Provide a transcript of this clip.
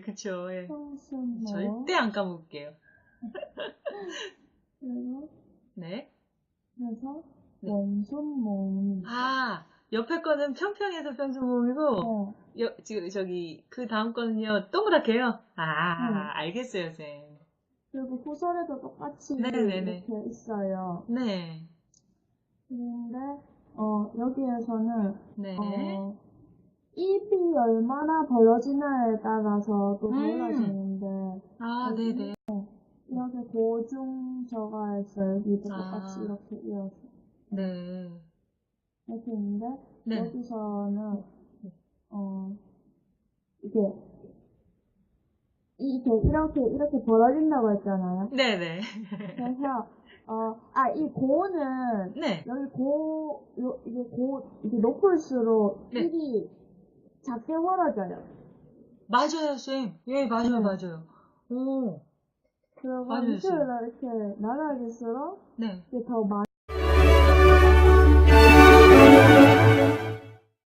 그쵸. 예. 절대 안 까먹을게요. 그리고 네. 그래서 네. 원순모. 아, 옆에 거는 평평해서 평수모음이고, 네. 여, 지금 저기 그 다음 거는요 동그랗게요. 아, 네. 알겠어요, 쌤. 그리고 후설에도 똑같이 네네네. 이렇게 있어요. 네. 근데 어 여기에서는 네. 어 입이 얼마나 벌어지냐에 따라서 또 음. 달라지는데 아, 여기- 네네. 이렇게 고중 저가에서 여기도 아. 똑같이 이렇게 이어서 네. 이렇게 있는데 네. 여기서는 네. 어 이게 이게 이렇게 이렇게 벌어진다고 했잖아요. 네네. 그래서 어 아 이 고는 네. 여기 고 요, 이게 고 이게 높을수록 네. 입이 작게 벌어져요. 맞아요, 쌤. 예, 맞아요, 네. 맞아요. 오, 그리고 맞아요, 밑으로 이렇게 날아질수록 네. 이게 더 많이